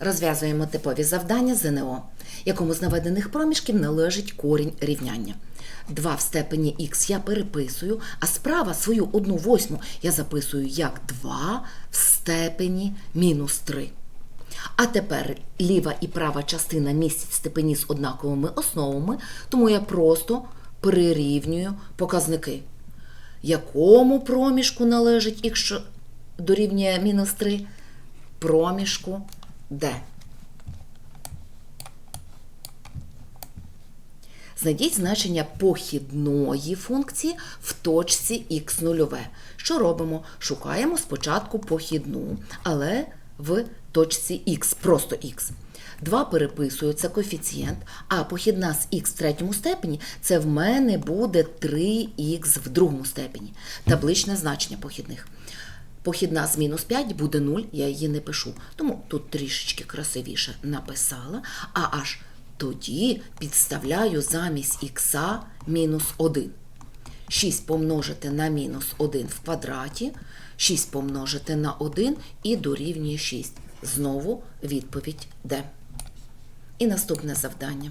Розв'язуємо типові завдання ЗНО, якому з наведених проміжків належить корінь рівняння. 2 в степені х я переписую, а справа свою 1 восьму я записую як 2 в степені мінус 3. А тепер ліва і права частина містять степені з однаковими основами, тому я просто прирівнюю показники. Якому проміжку належить х що дорівнює мінус 3? Проміжку D. Знайдіть значення похідної функції в точці х нульове. Що робимо? Шукаємо спочатку похідну, але в точці х, просто х. 2 переписується коефіцієнт, а похідна з х в третьому степені це в мене буде 3х в другому степені. Табличне значення похідних. Похідна з мінус 5 буде 0, я її не пишу. Тому тут трішечки красивіше написала, а аж тоді підставляю замість х мінус 1. 6 помножити на мінус 1 в квадраті, 6 помножити на 1 і дорівнює 6. Знову відповідь Д. І наступне завдання.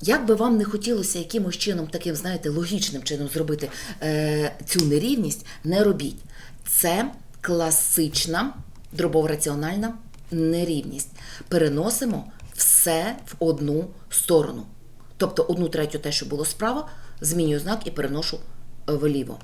Як би вам не хотілося якимось чином, таким, знаєте, логічним чином зробити е, цю нерівність, не робіть. Це класична дробово-раціональна нерівність. Переносимо все в одну сторону. Тобто одну третю те, що було справа, змінюю знак і переношу вліво.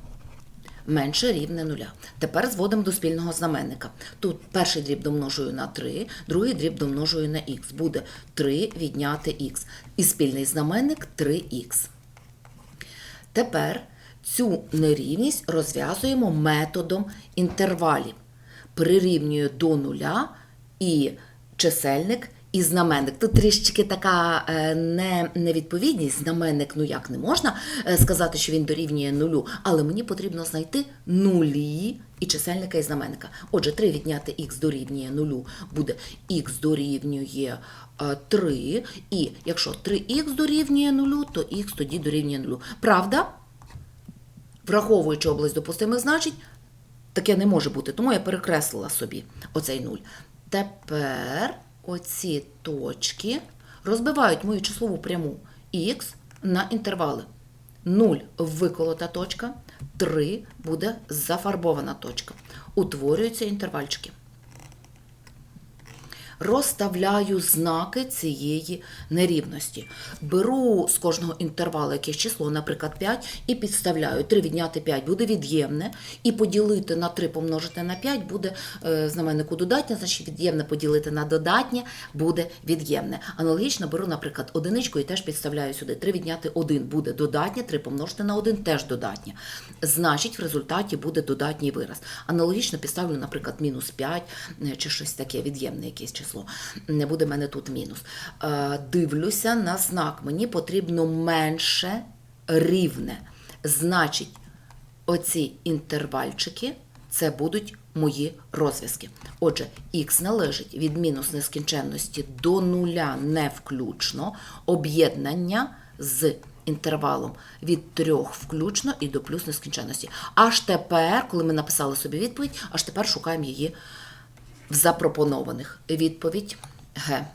Менше рівне нуля. Тепер зводимо до спільного знаменника. Тут перший дріб домножую на 3, другий дріб домножую на х. Буде 3 відняти х. І спільний знаменник 3х. Тепер цю нерівність розв'язуємо методом інтервалів. Прирівнюю до нуля і чисельник і знаменник. Тут трішечки така е, не, невідповідність. Знаменник, ну як не можна е, сказати, що він дорівнює нулю, але мені потрібно знайти нулі і чисельника і знаменника. Отже, 3 відняти х дорівнює нулю буде х дорівнює 3. І якщо 3х дорівнює нулю, то х тоді дорівнює нулю. Правда? Враховуючи область допустимих значень, таке не може бути, тому я перекреслила собі оцей нуль. Тепер оці точки розбивають мою числову пряму х на інтервали. 0 виколота точка, 3 буде зафарбована точка. Утворюються інтервальчики. Розставляю знаки цієї нерівності. Беру з кожного інтервалу якесь число, наприклад, 5, і підставляю. 3 відняти 5 буде від'ємне, і поділити на 3 помножити на 5 буде е, знаменнику додатнє, значить від'ємне поділити на додатнє буде від'ємне. Аналогічно беру, наприклад, одиничку і теж підставляю сюди. 3 відняти 1 буде додатнє, 3 помножити на 1 теж додатнє. Значить, в результаті буде додатній вираз. Аналогічно підставлю, наприклад, мінус 5 е, чи щось таке від'ємне якесь число число. Не буде в мене тут мінус. Е, Дивлюся на знак. Мені потрібно менше рівне. Значить, оці інтервальчики це будуть мої розв'язки. Отже, х належить від мінус нескінченності до нуля не включно об'єднання з інтервалом від 3 включно і до плюс нескінченності. Аж тепер, коли ми написали собі відповідь, аж тепер шукаємо її в запропонованих. Відповідь Г.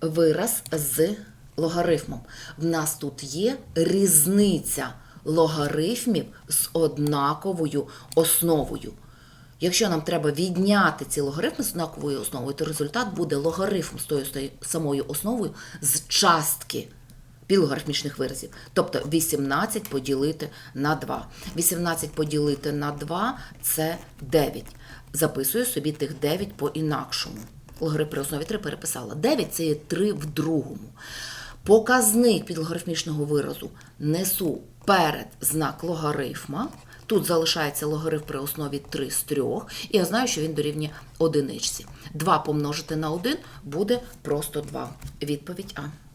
Вираз з логарифмом. В нас тут є різниця логарифмів з однаковою основою. Якщо нам треба відняти ці логарифми з однаковою основою, то результат буде логарифм з тою самою основою з частки білогарифмічних виразів. Тобто 18 поділити на 2. 18 поділити на 2 це 9. Записую собі тих 9 по-інакшому. Логарифм при основі 3 переписала. 9 це є 3 в другому. Показник підлогарифмічного виразу несу перед знак логарифма. Тут залишається логарифм при основі 3 з 3, і я знаю, що він дорівнює одиничці. 2 помножити на 1 буде просто 2. Відповідь А.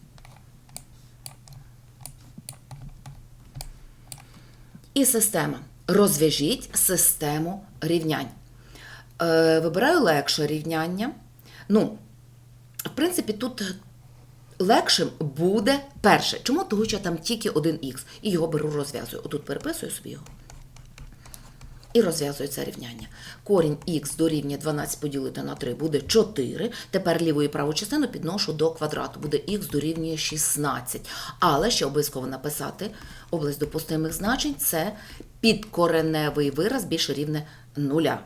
І система. Розв'яжіть систему рівнянь. Е, Вибираю легше рівняння. Ну, в принципі, тут легшим буде перше. Чому? Тому що там тільки один х. І його беру, розв'язую. Отут переписую собі його. І розв'язую це рівняння. Корінь х дорівнює 12 поділити на 3 буде 4. Тепер ліву і праву частину підношу до квадрату. Буде х дорівнює 16. Але ще обов'язково написати область допустимих значень це підкореневий вираз більше рівне нуля.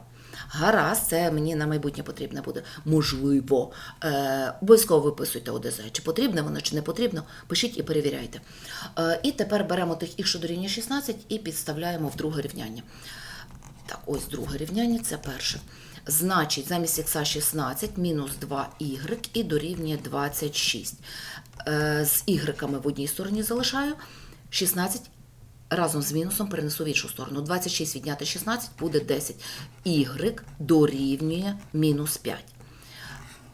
Гаразд, це мені на майбутнє потрібне буде. Можливо, е, обов'язково виписуйте ОДЗ. Чи потрібне воно, чи не потрібно, пишіть і перевіряйте. Е, і тепер беремо тих х, що дорівнює 16, і підставляємо в друге рівняння. Так, ось друге рівняння, це перше. Значить, замість х 16 мінус 2y і дорівнює 26. Е, з y в одній стороні залишаю. 16 разом з мінусом перенесу в іншу сторону. 26 відняти 16 буде 10. y дорівнює мінус 5.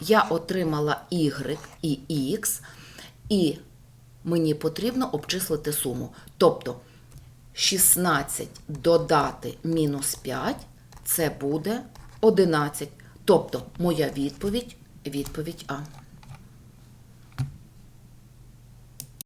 Я отримала y і x, і мені потрібно обчислити суму. Тобто 16 додати мінус 5 це буде 11. Тобто моя відповідь відповідь А.